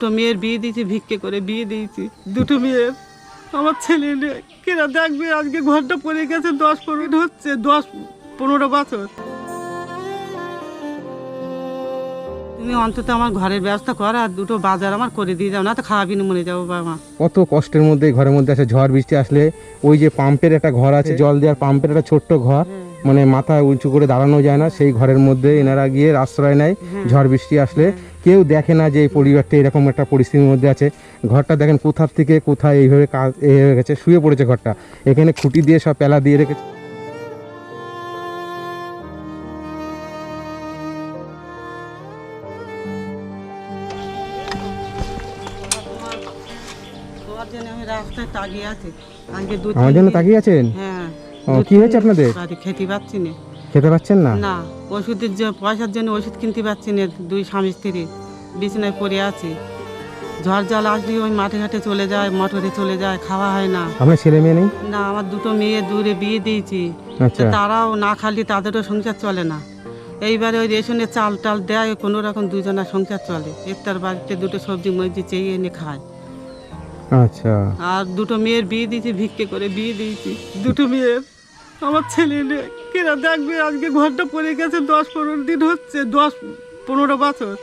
দুটো মেয়ের বিয়ে দিয়েছি ভিক্ষে করে বিয়ে দিয়েছি। দুটো মেয়ের আমার ছেলে কেনা দেখবে আজকে ঘরটা পড়ে গেছে দশ পনেরো হচ্ছে দশ পনেরো বছর। তুমি অন্তত আমার ঘরের ব্যবস্থা কর আর দুটো বাজার আমার করে দিয়ে যাও না তো খাওয়াবি না মনে যাব বাবা কত কষ্টের মধ্যে ঘরের মধ্যে আছে ঝড় বৃষ্টি আসলে ওই যে পাম্পের একটা ঘর আছে জল দেওয়ার পাম্পের একটা ছোট্ট ঘর মানে মাথা উঁচু করে দাঁড়ানো যায় না সেই ঘরের মধ্যে এনারা গিয়ে আশ্রয় নেয় ঝড় বৃষ্টি আসলে। কেউ দেখে না যে এই পরিবারটা এরকম একটা পরিস্থিতির মধ্যে আছে। ঘরটা দেখেন কোথার থেকে কোথায় এইভাবে কাজ এ হয়ে গেছে শুয়ে পড়েছে ঘরটা। এখানে খুঁটি দিয়ে সব পেলা দিয়ে রেখেছে আমার জন্য তাকিয়ে আছেন? হ্যাঁ কি হয়েছে আপনাদের? খেতে পাচ্ছি না। খেতে পাচ্ছেন না? না ওষুধের যে পয়সার জন্য ওষুধ কিনতে পারছি না দুই স্বামী স্ত্রী। বিছানায় পড়ে আছি। ঝড় জল আসলে ওই মাঠে ঘাটে চলে যায় মোটরে চলে যায় খাওয়া হয় না। আপনার ছেলে মেয়ে নেই? না আমার দুটো মেয়ে দূরে বিয়ে দিয়েছি। আচ্ছা। তারাও না খালি তাদেরও সংসার চলে না। এইবারে ওই রেশনের চাল টাল দেয় কোনো রকম দুজনের সংসার চলে। ইফতার বাড়িতে দুটো সবজি মসজি চেয়ে এনে খায়। আচ্ছা। আর দুটো মেয়ের বিয়ে দিয়েছি ভিক্ষে করে বিয়ে দিয়েছি। দুটো মেয়ের। আমার ছেলে নেই কেনা দেখবে আজকে ঘরটা পড়ে গেছে দশ পনেরো দিন হচ্ছে দশ পনেরো বছর।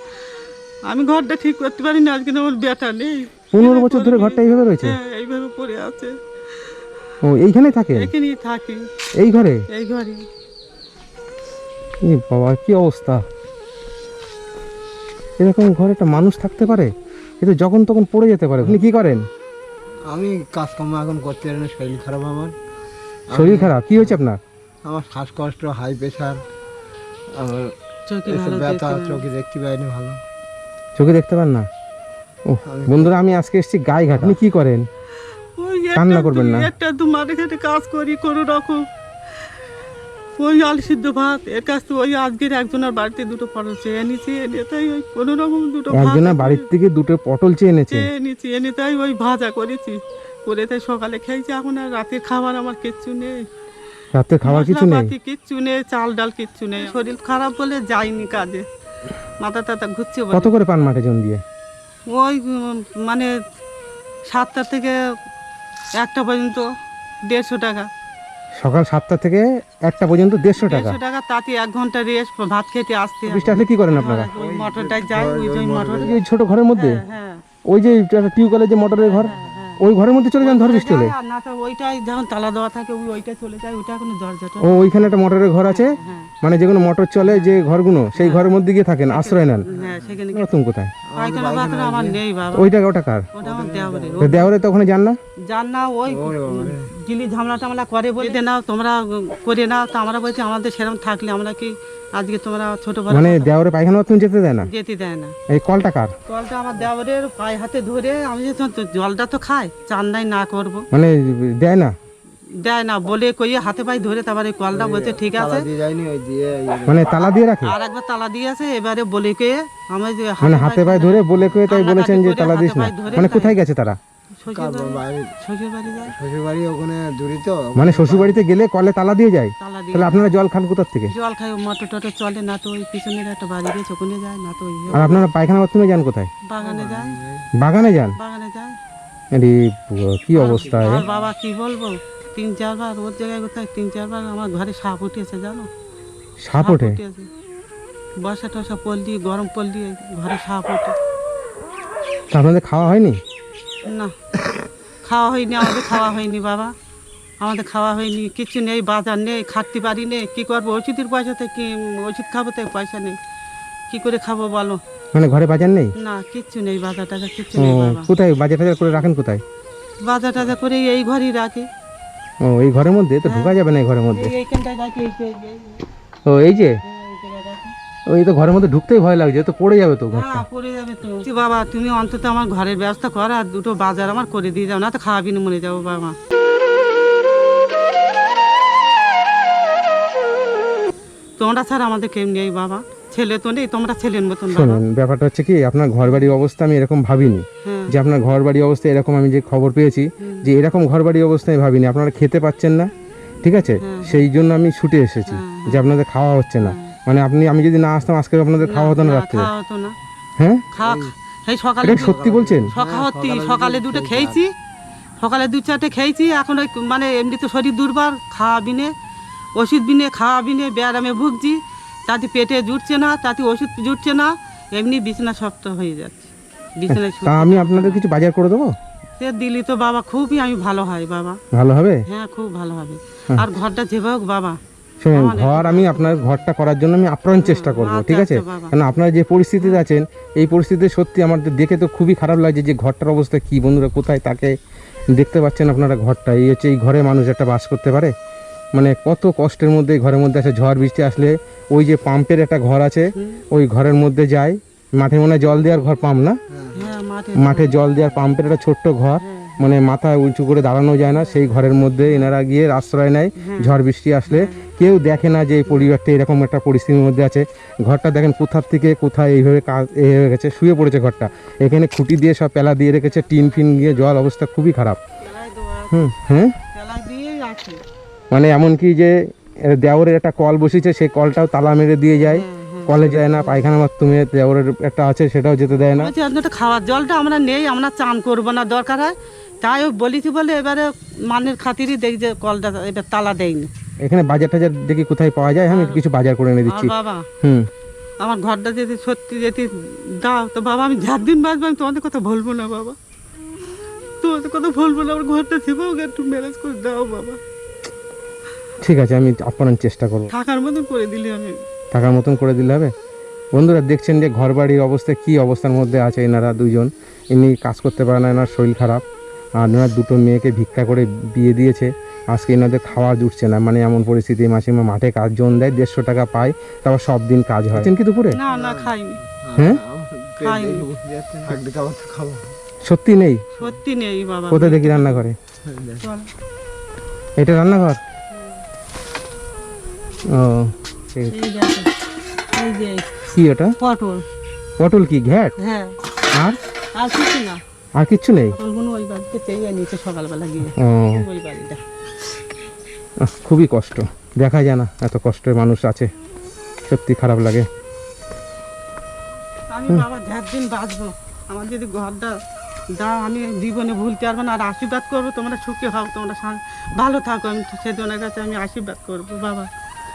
আমি ঘরটা ঠিক করতে পারি না আজকে আমার বেটা নেই। পনেরো বছর ধরে ঘরটা এইভাবে রয়েছে? হ্যাঁ এইভাবে পড়ে আছে। ও এইখানেই থাকে? এখানেই থাকি। এই ঘরে? এই ঘরে। এ বাবা কি অবস্থা? এরকম ঘরে একটা মানুষ থাকতে পারে? এ তো যখন তখন পড়ে যেতে পারে। আপনি কি করেন? আমি কাজকর্ম এখন করতে পারি না শরীর খারাপ আমার। শরীর খারাপ? কি হয়েছে আপনার? আমার শ্বাসকষ্ট হাই প্রেশার আমার চোখে ব্যথা দেখতে চোখে দেখতে পাইনি ভালো। চোখে দেখতে পান না? ও বন্ধুরা আমি আজকে এসেছি গায়ে ঘাট আপনি কি করেন? কান্না করবেন না। একটা দু মাঠে ঘাটে কাজ করি কোনো রকম। ওই আলু সিদ্ধ ভাত এর কাছ থেকে ওই আজকের একজনের বাড়িতে দুটো পটল চেয়ে নিয়েছি এনে তাই ওই কোনো রকম দুটো একজনের বাড়ির থেকে দুটো পটল চেয়ে এনেছে? নিয়েছি এনে তাই ওই ভাজা করেছি। করে তাই সকালে খেয়েছি এখন আর রাতের খাবার আমার কিচ্ছু নেই। রাতে খাবার কিছু নেই? কিচ্ছু নেই চাল ডাল কিচ্ছু নেই। শরীর খারাপ বলে যাইনি কাজে। মাথা টাথা ঘুরছে। কত করে পান মাঠে জন দিয়ে? ওই মানে সাতটা থেকে একটা পর্যন্ত দেড়শো টাকা। সকাল সাতটা থেকে একটা পর্যন্ত দেড়শো টাকা? টাকা তাতে এক ঘণ্টা রেস্ট ভাত খেতে আসতে হয়। বৃষ্টি আসলে কি করেন আপনারা? ওই মোটরটায় যাই ওই যে ওই মোটর ছোট ঘরের মধ্যে? হ্যাঁ ওই যে একটা টিউবওয়েলের যে মোটরের ঘর? ওই ঘরের মধ্যে চলে যান ঝড় বৃষ্টি হলে। না তো ওইটাই যখন তালা দেওয়া থাকে ওই ওইটা চলে যায় ওইটা কোনো দরজাটা ও ওইখানে একটা মোটরের ঘর আছে? হ্যাঁ মানে যেগুলো মোটর চলে যে ঘরগুলো সেই ঘরের মধ্যে গিয়ে থাকেন আশ্রয় নেন। হ্যাঁ নতুন কোথায়? পায়খানা বাথরুম আমার নেই বাবা। ওইটা ওটা কার? ওটা আমার দেওয়ারে। তো দেওয়ারে তো ওখানে যান না? যান না ওই গিলি ঝামলা টামলা করে বলে দে নাও তোমরা করে নাও তো আমরা বলছি আমাদের সেরকম থাকলে আমরা কি আজকে তোমরা ছোট বড় মানে দেওয়ারে পায়খানা বাথরুম যেতে দেয় না? যেতে দেয় না। এই কলটা কার? জলটা আমার দেওয়ারের পায়ে হাতে ধরে আমি যে জলটা তো খাই চান্দাই না করব। মানে দেয় না? দেয় না বলে কইয়ে হাতে পায়ে ধরে তারপরে কলটা বলছে ঠিক আছে। দিয়ে দিয়ে মানে তালা দিয়ে রাখে? আর একবার তালা দিয়েছে এবারে বলে কে আমি যে মানে হাতে পায়ে ধরে বলে কয়ে তাই বলেছেন যে তালা দিস না। মানে কোথায় গেছে তারা? কার বাড়ি বাড়ি শ্বশুর বাড়ি যায়? শ্বশুর বাড়ি ওখানে দূরি তো মানে শ্বশুর বাড়িতে গেলে কলে তালা দিয়ে যায়? তালা দিয়ে তাহলে আপনারা জল খান কোথার থেকে? জল খাই মোটর টোটর চলে না তো ওই পিছনের একটা বাড়ি রয়েছে ওখানে যায় না তো ওই আর আপনারা পায়খানা বাথরুমে যান কোথায়? বাগানে যায়। বাগানে যান? বাগানে যায়। আরে কি অবস্থা আর বাবা কি বলব? তিন চারবার ওর জায়গায় কোথায় তিন চারবার আমার ঘরে সাপ উঠেছে জানো? সাপ ওঠে? বর্ষা টসা পড়লি গরম পড়লি ঘরে সাপ ওঠে। তা আপনাদের খাওয়া হয়নি? না খাওয়া হয়নি আমাদের খাওয়া হয়নি বাবা। আমাদের খাওয়া হয়নি কিছু নেই বাজার নেই খাটতে পারি নেই কী করব? ওষুধের পয়সাতে কি ওষুধ খাব তাই পয়সা নেই। কী করে খাব বলো? মানে ঘরে বাজার নেই? না কিচ্ছু নেই বাজার টাজার কিচ্ছু নেই বাবা। কোথায়? বাজার টাজার করে রাখেন কোথায়? বাজার টাজার করে এই ঘরেই রাখি। ও এই ঘরের মধ্যে? তো ঢোকা যাবে না এই ঘরের মধ্যে? এইখানটায় রাখি এই যে, ও এই যে। ওই তো ঘরের মধ্যে ঢুকতেই ভয় লাগছে তো পড়ে যাবে তো হ্যাঁ পড়ে যাবে তো। বাবা তুমি অন্তত আমার ঘরের ব্যবস্থা কর আর দুটো বাজার আমার করে দিয়ে যাও না তো খাওয়াবি না মরে যাব বাবা তোমরা ছাড়া আমাদের কেউ নেই বাবা ছেলে তো নেই তোমরা ছেলের মতন শোনেন ব্যাপারটা হচ্ছে কি আপনার ঘর বাড়ির অবস্থা আমি এরকম ভাবিনি হ্যাঁ। যে আপনার ঘর বাড়ি অবস্থা এরকম আমি যে খবর পেয়েছি যে এরকম ঘর বাড়ি অবস্থা আমি ভাবিনি। আপনারা খেতে পাচ্ছেন না ঠিক আছে? সেই জন্য আমি ছুটে এসেছি যে আপনাদের খাওয়া হচ্ছে না। মানে আপনি আমি যদি না আসতাম আজকে আপনাদের খাওয়া হতো না রাত্রে। খাওয়া হতো না। হ্যাঁ? খাওয়া সেই সকালে সত্যি বলছেন? সকালতি সকালে দুটো খেয়েছি। সকালে দু চারটে খেয়েছি এখন ওই মানে এমনি তো শরীর দুর্বল খাওয়া বিনে ওষুধ বিনে খাওয়া বিনে ব্যায়ামে ভুগছি। তাতে পেটে জুটছে না তাতে ওষুধ জুটছে না এমনি বিছানা শক্ত হয়ে যাচ্ছে। বিছানায় তা আমি আপনাদের কিছু বাজার করে দেবো? সে দিলি তো বাবা খুবই আমি ভালো হয় বাবা। ভালো হবে? হ্যাঁ খুব ভালো হবে। আর ঘরটা যেভাবে হোক বাবা শুনুন ঘর আমি আপনার ঘরটা করার জন্য আমি আপ্রাণ চেষ্টা করব আচ্ছা, ঠিক আছে? আচ্ছা। কারণ আপনারা যে পরিস্থিতিতে আছেন এই পরিস্থিতিতে সত্যি আমার দেখে তো খুবই খারাপ লাগছে যে ঘরটার অবস্থা কি বন্ধুরা কোথায় তাকে দেখতে পাচ্ছেন আপনারা ঘরটা? এই হচ্ছে এই ঘরে মানুষ একটা বাস করতে পারে। মানে কত কষ্টের মধ্যে ঘরের মধ্যে আছে ঝড় বৃষ্টি আসলে ওই যে পাম্পের একটা ঘর আছে ওই ঘরের মধ্যে যায়। মাঠে মনে হয় জল দেওয়ার ঘর পাম্প না? হ্যাঁ মাঠে মাঠে জল দেওয়ার পাম্পের একটা ছোট্ট ঘর। মানে মাথা উঁচু করে দাঁড়ানো যায় না সেই ঘরের মধ্যে এনারা গিয়ে আশ্রয় নেয় ঝড় বৃষ্টি আসলে। কেউ দেখে না যে এই পরিবারটা এরকম একটা পরিস্থিতির মধ্যে আছে। ঘরটা দেখেন কোথার থেকে কোথায় এইভাবে কাজ এ হয়ে গেছে শুয়ে পড়েছে ঘরটা। এখানে খুঁটি দিয়ে সব পেলা দিয়ে রেখেছে টিন ফিন দিয়ে জল অবস্থা খুবই খারাপ। হুম হ্যাঁ? মানে এমনকি যে দেওরের একটা কল বসেছে সেই কলটাও তালা মেরে দিয়ে যায়। কলে যায় না পায়খানা বাথরুমে দেওরের একটা আছে সেটাও যেতে দেয় না। খাওয়ার জলটা আমরা নেই আমরা চান করব না দরকার হয় তাই ও বলেছি বলে এবারে মানের খাতিরই দেখি যে কলটা এবার তালা দেয়নি। এখানে বাজার টাজার দেখি কোথায় পাওয়া যায়? আমি কিছু বাজার করে এনে দিচ্ছি। বাবা হুম। আমার ঘরটা যদি সত্যি যদি দাও তো বাবা আমি যার দিন বাঁচবো আমি তোমাদের কথা বলব না বাবা। তোমাদের কথা বলব না আমার ঘরটা ছিল ওকে একটু ম্যানেজ করে দাও বাবা। ঠিক আছে আমি আপ্রাণ চেষ্টা করব। থাকার মতন করে দিলে আমি। থাকার মতন করে দিলে হবে? বন্ধুরা দেখছেন যে ঘর বাড়ির অবস্থা কি অবস্থার মধ্যে আছে এনারা দুজন? ইনি কাজ করতে পারে না এনার শরীর খারাপ। আর এনার দুটো মেয়েকে ভিক্ষা করে বিয়ে দিয়েছে। আজকে এনাদের খাওয়া জুটছে না মানে এমন পরিস্থিতি মাসিমা মাঠে কাজ জন দেয় দেড়শো টাকা পায় তারপর সব দিন কাজ হয়। কি দুপুরে? না না খাইনি। হ্যাঁ? সত্যি নেই? সত্যি নেই বাবা। কোথায় দেখি রান্না করে চল। এটা রান্নাঘর? ও ঠিক এই দেখো এই যে কি ওটা পটল। পটল কি ঘ্যাট? হ্যাঁ। আর? আর কিছু না। আর কিচ্ছু নেই? ওই বাড়িতে চেয়ে সকালবেলা গিয়ে। ও। ওই বাড়িটা। খুবই কষ্ট। দেখা যায় না এত কষ্টের মানুষ আছে। সত্যি খারাপ লাগে। আমি বাবা যার দিন বাঁচবো আমার যদি ঘরটা দাও আমি জীবনে ভুলতে পারব না আর আশীর্বাদ করব তোমরা সুখী হও তোমরা ভালো থাকো আমি সেজনের কাছে আমি আশীর্বাদ করব বাবা।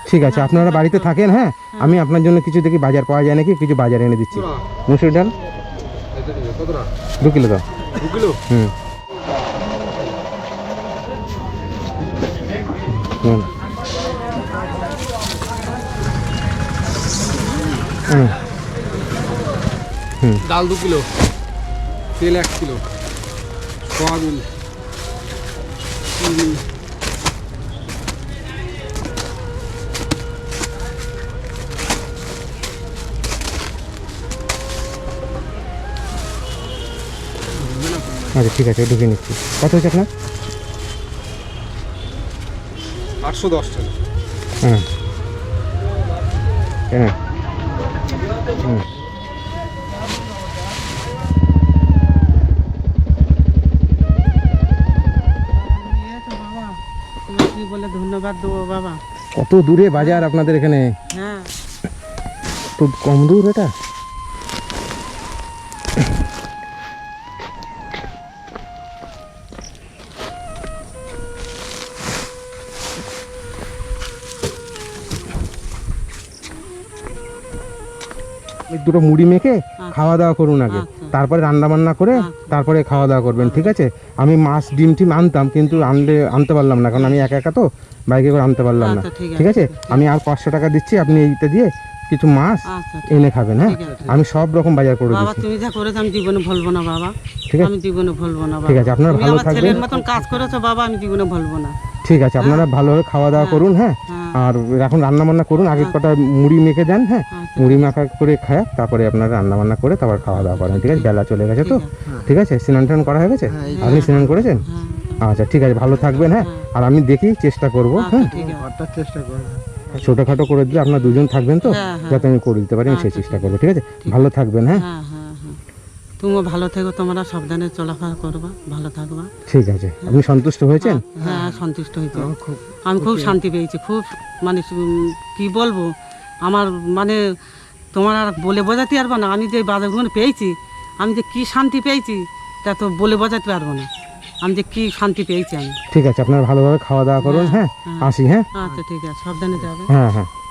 ঠিক আছে আপনারা বাড়িতে থাকেন হ্যাঁ? আমি আপনার জন্য কিছু দেখি বাজার পাওয়া যায় নাকি? কিছু বাজার এনে দিচ্ছি। মুসুর ডাল? দু কিলো দাও দু কিলো হুম হুম। হুম ডাল দু কিলো তেল এক কিলো সয়াবিন আচ্ছা ঠিক আছে ঢুকে নিচ্ছি। কত হচ্ছে আপনার? আটশো দশ টাকা। হ্যাঁ হ্যাঁ হুম। বাবা তুমি কি বলে ধন্যবাদ দেবো বাবা কত দূরে বাজার আপনাদের এখানে? হ্যাঁ। তো কম দূর এটা? দুটো মুড়ি মেখে খাওয়া দাওয়া করুন আগে। আচ্ছা। তারপরে রান্না বান্না করে তারপরে খাওয়া দাওয়া করবেন ঠিক আছে? আমি মাছ ডিম টিম আনতাম কিন্তু আনলে আনতে পারলাম না কারণ আমি একা একা তো বাইকে করে আনতে পারলাম না। আচ্ছা, ঠিক আছে আমি আর পাঁচশো টাকা দিচ্ছি আপনি এইটা দিয়ে কিছু মাছ আচ্ছা এনে খাবেন হ্যাঁ? আমি সব রকম বাজার করে দিচ্ছি। তুমি যা করেছ আমি জীবনে ভুলবো না বাবা। ঠিক আছে? আমি জীবনে ভুলবো না বাবা। ঠিক আছে, আপনারা ভালো থাকবেন। মতন কাজ করেছ বাবা আমি জীবনে ভুলবো না। ঠিক আছে আপনারা ভালোভাবে খাওয়া দাওয়া করুন হ্যাঁ? হ্যাঁ। আর এখন রান্না বান্না করুন আগে কটা মুড়ি মেখে দেন হ্যাঁ? আচ্ছা মুড়ি মাখা করে খায় তারপরে আপনারা রান্না বান্না করে তারপর খাওয়া দাওয়া করেন ঠিক আছে? বেলা চলে গেছে তো ঠিক আছে স্নান টান করা হয়ে গেছে? আপনি স্নান করেছেন? হ্যাঁ। আচ্ছা ঠিক আছে ভালো থাকবেন হ্যাঁ? আর আমি দেখি চেষ্টা করব আচ্ছা হ্যাঁ? ঠিক আছে। ঘরটার চেষ্টা করব। ছোটোখাটো করে দিলে আপনার দুজন থাকবেন তো? হ্যাঁ, হ্যাঁ। যাতে আমি করে দিতে পারি আমি সেই চেষ্টা করব ঠিক আছে? ভালো থাকবেন হ্যাঁ। হ্যাঁ হ্যাঁ হ্যাঁ তুমিও ভালো থেকো তোমরা সাবধানে চলাফেরা করবা ভালো থাকবা। ঠিক আছে। আপনি সন্তুষ্ট হয়েছেন? হ্যাঁ সন্তুষ্ট হয়েছে। খুব আমি খুব শান্তি পেয়েছি খুব মানে কি বলব? আমার মানে তোমার আর বলে বোঝাতে পারব না আমি যে বাজারগুলো পেয়েছি আমি যে কি শান্তি পেয়েছি তা তো বলে বোঝাতে পারব না। আমি যে কি শান্তি পেয়েছি আমি। ঠিক আছে আপনারা ভালোভাবে খাওয়া দাওয়া করুন হ্যাঁ। আসি হ্যাঁ? আচ্ছা ঠিক আছে সাবধানে যাবে। হ্যাঁ হ্যাঁ।